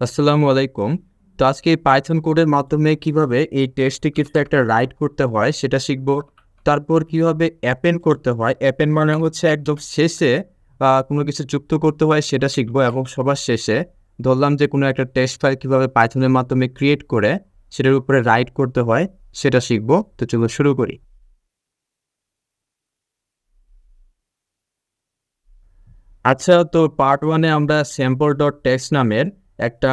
আসসালামু আলাইকুম। তো আজকে পাইথন কোডের মাধ্যমে কীভাবে এই টেস্টে কিছু একটা রাইট করতে হয় সেটা শিখব। তারপর কীভাবে অ্যাপেন করতে হয়। অ্যাপেন মানে হচ্ছে একদম শেষে কোনো কিছু যুক্ত করতে হয় সেটা শিখব এবং সবার শেষে ধরলাম যে কোনো একটা টেস্ট ফাইল কীভাবে পাইথনের মাধ্যমে ক্রিয়েট করে সেটার উপরে রাইট করতে হয় সেটা শিখব। তো চলো শুরু করি। আচ্ছা তো পার্ট ওয়ানে আমরা স্যাম্পল ডট টেক্সট নামের একটা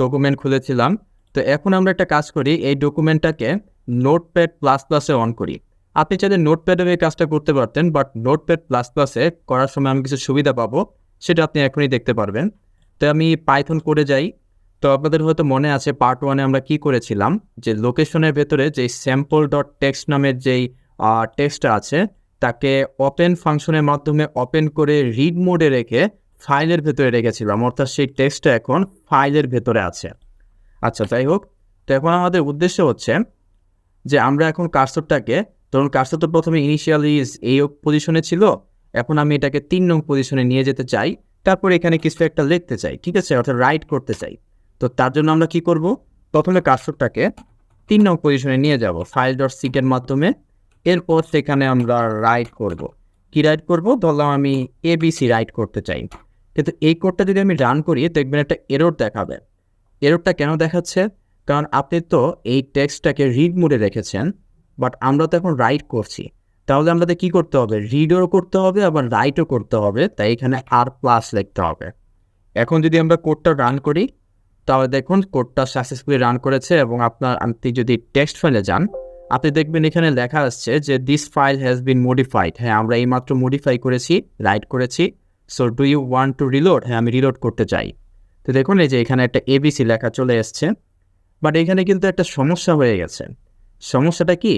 ডকুমেন্ট খুলেছিলাম। তো এখন আমরা একটা কাজ করি, এই ডকুমেন্টটাকে নোটপ্যাড প্লাস প্লাসে অন করি। আপনি চাইলে নোটপ্যাডে এই কাজটা করতে পারতেন বাট নোটপ্যাড প্লাস প্লাসে করার সময় আমি কিছু সুবিধা পাবো, সেটা আপনি এখনই দেখতে পারবেন। তো আমি পাইথন করে যাই। তো আপনাদের হয়তো মনে আছে পার্ট ওয়ানে আমরা কি করেছিলাম? যে লোকেশনের ভেতরে যে স্যাম্পল ডট টেক্সট নামের যেই টেক্সটটা আছে, তাকে ওপেন ফাংশনের মাধ্যমে ওপেন করে রিড মোডে রেখে ফাইলের ভেতরে রেখেছিলাম অর্থাৎ সেই টেক্সটটা এখন ফাইলের ভেতরে আছে। আচ্ছা যাই হোক, তো এখন আমাদের উদ্দেশ্য হচ্ছে যে আমরা এখন কার্সরটাকে ধরুন কার্সর তো প্রথমে ইনিশিয়ালি এই পজিশনে ছিল, এখন আমি এটাকে তিন নং পজিশনে নিয়ে যেতে চাই, তারপর এখানে কিছু একটা লিখতে চাই, ঠিক আছে? অর্থাৎ রাইট করতে চাই। তো তার জন্য আমরা কি করব? প্রথমে কার্সরটাকে তিন নং পজিশনে নিয়ে যাব ফাইল ডট সিকের মাধ্যমে। এরপর সেখানে আমরা রাইট করব। কি রাইট করব? ধরলাম আমি এবিসি রাইট করতে চাই। কিন্তু এই কোডটা যদি আমি রান করি, দেখবেন একটা এরর দেখাবে। এররটা কেন দেখাচ্ছে? কারণ আপনি তো এই টেক্সটটাকে রিড মোডে রেখেছেন বাট আমরা তো এখন রাইট করছি। তাহলে আমাদের কি করতে হবে? রিডও করতে হবে, আবার রাইটও করতে হবে। তাই এখানে আর প্লাস লিখতে হবে। এখন যদি আমরা কোডটা রান করি, তাহলে দেখুন কোডটা সাকসেসফুলি রান করেছে এবং আপনার আপনি যদি টেক্সট ফাইলে যান, আপনি দেখবেন এখানে লেখা আসছে যে this file has been modified হ্যাঁ আমরা এইমাত্র মডিফাই করেছি রাইট করেছি। So do you want to reload হ্যাঁ আমি রিলোড করতে চাই। তো দেখুন, এই যে এখানে একটা এবিসি লেখা চলে এসছে। বাট এখানে কিন্তু একটা সমস্যা হয়ে গেছে। সমস্যাটা কি?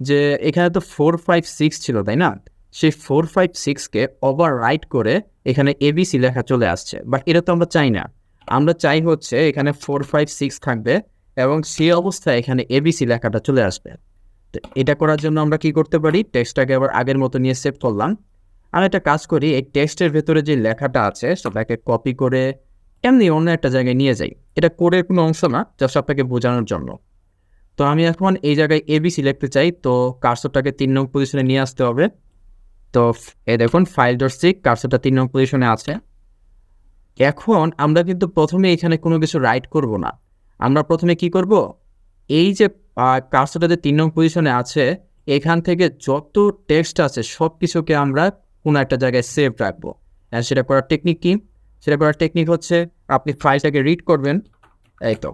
যে এখানে তো ফোর ফাইভ সিক্স ছিল, তাই না? সেই ফোর ফাইভ সিক্সকে ওভার রাইট করে এখানে এবিসি লেখা চলে আসছে। বাট এটা তো আমরা চাই না। আমরা চাই হচ্ছে এখানে ফোর ফাইভ সিক্স থাকবে এবং সেই অবস্থায় এখানে এবিসি লেখাটা চলে আসবে। তো এটা করার জন্য আমরা কি করতে পারি? টেক্সটটাকে আবার আগের মতো নিয়ে সেভ করলাম। আমি একটা কাজ করি, এই টেক্সটের ভেতরে যে লেখাটা আছে সেটাকে কপি করে এমনি অন্য একটা জায়গায় নিয়ে যাই। এটা কোডের কোনো অংশ না যা সবটাকে বোঝানোর জন্য। তো আমি এখন এই জায়গায় এবিসি লিখতে চাই, তো কার্সরটাকে তিন নং পজিশনে নিয়ে আসতে হবে। তো এ দেখুন ফাইল ডট সিক কার্সরটা তিন নং পজিশনে আছে। এখন আমরা কিন্তু প্রথমে এখানে কোনো কিছু রাইট করব না। আমরা প্রথমে কি করব? এই যে কার্সরটা যে তিন নং পজিশনে আছে, এখান থেকে যত টেক্সট আছে সব কিছুকে আমরা কোনো একটা জায়গায় সেভ রাখব। আর সেটা করার টেকনিক কি? সেটা করার টেকনিক হচ্ছে আপনি ফাইলটাকে রিড করবেন। এই তো।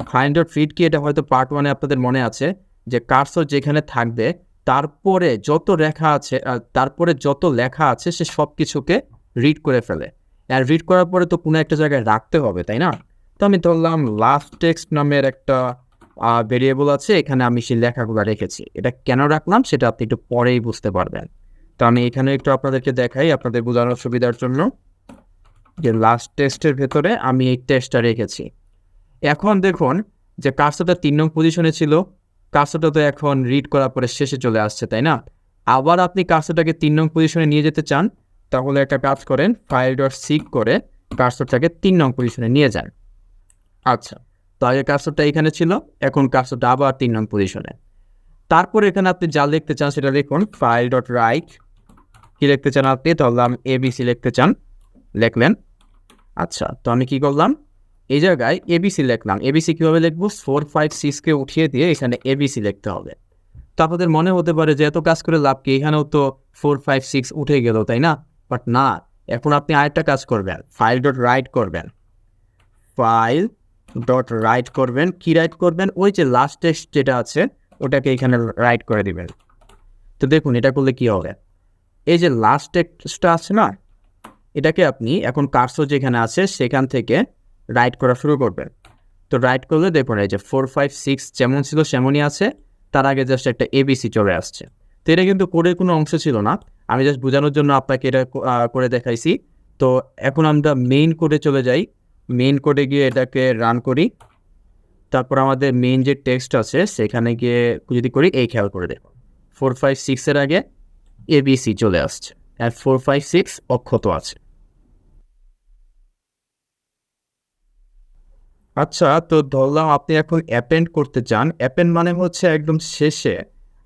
ফাইল ডট রিড কি? এটা হয়তো পার্ট ওয়ানে আপনাদের মনে আছে যে কার্সর যেখানে থাকবে, তারপরে যত লেখা আছে তারপরে যত লেখা আছে, সে সব কিছুকে রিড করে ফেলে। আর রিড করার পরে তো কোনো একটা জায়গায় রাখতে হবে, তাই না? তো আমি ধরলাম লাস্ট টেক্সট নামের একটা ভেরিয়েবল আছে, এখানে আমি সেই লেখাগুলো রেখেছি। এটা কেন রাখলাম? সেটা আপনি একটু পরেই বুঝতে পারবেন। তো আমি এখানে একটু আপনাদেরকে দেখাই, আপনাদের বোঝানোর সুবিধার জন্য। যে লাস্ট টেস্টের ভেতরে আমি এই টেস্টটা রেখেছি। এখন দেখুন যে কার্সটা তিন নং পজিশনে ছিল। কার্সটা তো এখন রিড করার পরে শেষে চলে আসছে, তাই না? আবার আপনি কার্সটাকে তিন নং পজিশনে নিয়ে যেতে চান, তাহলে একটা কাজ করেন ফাইল ডট সিক করে কার্সরটাকে তিন নং পজিশনে নিয়ে যান। আচ্ছা তো আগে কার্সরটা এখানে ছিল, এখন কার্সরটা আবার তিন নং পজিশনে তারপর এখানে আপনি যা লিখতে চান সেটা লিখুন ফাইল ডট রাইট কি লিখতে চান আপনি? ধরলাম এবিসি লিখতে চান। লিখলেন। আচ্ছা তো আমি কি করলাম? এই জায়গায় এ এবিসি লিখলাম। এ এবিসি কীভাবে লিখব? ফোর ফাইভ সিক্সকে উঠিয়ে দিয়ে এখানে এ এবিসি লিখতে হবে। তো আপনাদের মনে হতে পারে যে এত কাজ করে লাভ কি? এখানেও তো ফোর ফাইভ সিক্স উঠে গেল, তাই না? বাট না, এখন আপনি আরেকটা কাজ করবেন। ফাইল ডট রাইট করবেন। ফাইল ডট রাইট করবেন। কি রাইট করবেন? ওই যে লাস্ট টেক্সট যেটা আছে, ওটাকে এখানে রাইট করে দিবেন। তো দেখুন, এটা করলে কি হবে? এই যে লাস্ট টেক্সটটা আছে না, এটাকে আপনি এখন কার্সর যেখানে আছে সেখান থেকে রাইট করা শুরু করবেন। তো রাইট করলে দেখুন এই যে ফোর ফাইভ সিক্স যেমন ছিল সেমনই আছে, তার আগে জাস্ট একটা এবিসি চলে আসছে। তো এটা কিন্তু কোডের কোনো অংশ ছিল না, আমি জাস্ট বোঝানোর জন্য আপনাকে এটা করে দেখাইছি। তো এখন আমরা মেইন কোডে চলে যাই। মেইন কোডে গিয়ে এটাকে রান করি। তারপর আমাদের মেইন যে টেক্সট আছে, সেখানে গিয়ে যদি করি, এই খেয়াল করে দেখুন। ফোর ফাইভ সিক্সের আগে এবিসি চলে আসছে। আর ফোর ফাইভ সিক্স অক্ষত আছে। আচ্ছা তো ধরলাম আপনি এখন অ্যাপেন্ড করতে চান। অ্যাপেন্ড মানে হচ্ছে একদম শেষে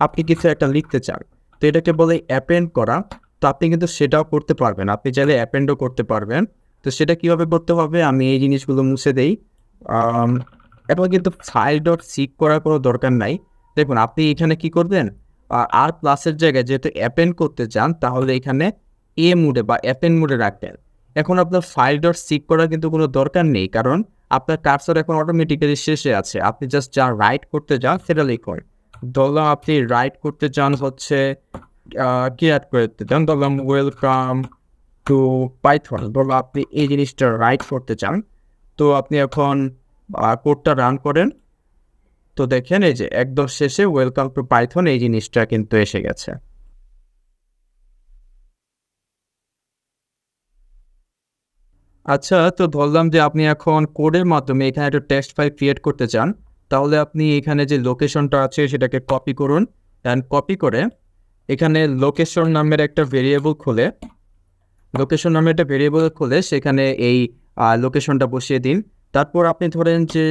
আপনি কিছু একটা লিখতে চান। তো এটাকে বলে অ্যাপেন্ড করা। তো আপনি কিন্তু সেটাও করতে পারবেন। আপনি চাইলে অ্যাপেন্ডও করতে পারবেন। তো সেটা কীভাবে করতে হবে? আমি এই জিনিসগুলো মুছে দেই। এখন কিন্তু ফাইল ডট সিক করার কোনো দরকার নাই। দেখুন, আপনি এখানে কি করবেন? আর প্লাসের জায়গায় যেহেতু অ্যাপেন্ড করতে চান, তাহলে এখানে এ মুডে বা অ্যাপেন্ড মুডে রাখবেন। এখন আপনার ফাইল ডট সিক করার কিন্তু কোনো দরকার নেই, কারণ আপনার কার্সর এখন অটোমেটিক্যালি শেষে আছে। আপনি জাস্ট যা রাইট করতে চান, সেটা লিখুন। ধরলাম আপনি রাইট করতে চান হচ্ছে কি অ্যাড করতে চান? ধরলাম ওয়েলকাম টু পাইথন ধরলাম আপনি এই জিনিসটা রাইট করতে চান। তো আপনি এখন কোডটা রান করেন। তো দেখেন, এই যে একদম শেষে ওয়েলকাম টু পাইথন এই জিনিসটা কিন্তু এসে গেছে। আচ্ছা তো ধরলাম যে আপনি এখন কোডের মাধ্যমে এখানে একটা টেক্সট ফাইল ক্রিয়েট করতে চান, তাহলে আপনি এখানে যে লোকেশনটা আছে সেটাকে কপি করুন অ্যান্ড কপি করে এখানে লোকেশন নামের একটা ভেরিয়েবল খুলে লোকেশন নামের একটা ভেরিয়েবল খুলে সেখানে এই লোকেশনটা বসিয়ে দিন। তারপর আপনি ধরেন যে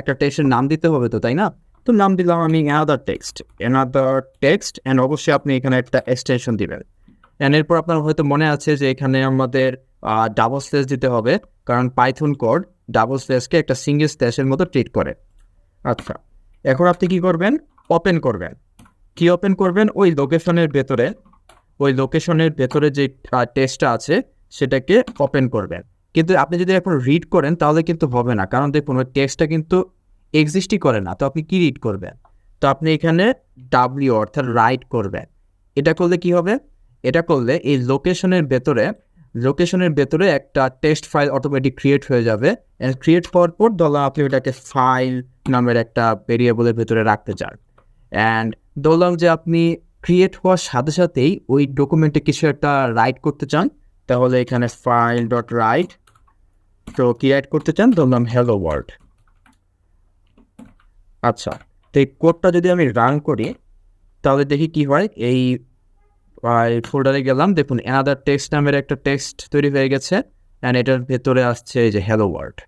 একটা টেক্সটের নাম দিতে হবে তো, তাই না? তো নাম দিলাম আমি another text another text and অবশ্যই আপনি এখানে একটা এক্সটেনশন দিবেন। অ্যান্ড এরপর আপনার হয়তো মনে আছে যে, এখানে আমাদের ডাবল স্ল্যাশ দিতে হবে, কারণ পাইথন কোড ডাবল স্ল্যাশকে একটা সিঙ্গেল স্ল্যাশের মতো ট্রিট করে। আচ্ছা এখন আপনি কি করবেন? ওপেন করবেন। কি ওপেন করবেন? ওই লোকেশনের ভেতরে, ওই লোকেশনের ভেতরে যে টেস্টটা আছে, সেটাকে ওপেন করবেন। কিন্তু আপনি যদি এখন রিড করেন, তাহলে কিন্তু হবে না। কারণ দেখুন, ওই টেক্সটটা কিন্তু এক্সিস্টই করে না। তো আপনি কি রিড করবেন? তো আপনি এখানে ডাব্লিউ অর্থাৎ রাইট করবেন। এটা করলে কি হবে? এটা করলে এই লোকেশনের ভেতরে লোকেশনের ভেতরে একটা টেক্সট ফাইল অটোমেটিক ক্রিয়েট হয়ে যাবে। অ্যান্ড ক্রিয়েট হওয়ার পর ধরলাম আপনি ওটাকে ফাইল নামের একটা ভেরিয়েবলের ভেতরে রাখতে চান। অ্যান্ড ধরলাম যে আপনি ক্রিয়েট হওয়ার সাথে সাথেই ওই ডকুমেন্টে কিছু একটা রাইট করতে চান। তাহলে এখানে ফাইল ডট রাইট তো কি অ্যাড করতে চান? ধরলাম হ্যালো ওয়ার্ল্ড আচ্ছা তো এই কোডটা যদি আমি রান করি, তাহলে দেখি কি হয়? এই ফোল্ডারে গেলাম। দেখুন অ্যানাদার টেক্সট নামের একটা টেক্সট তৈরি হয়ে গেছে অ্যান্ড এটার ভেতরে আসছে এই যে হ্যালো ওয়ার্ল্ড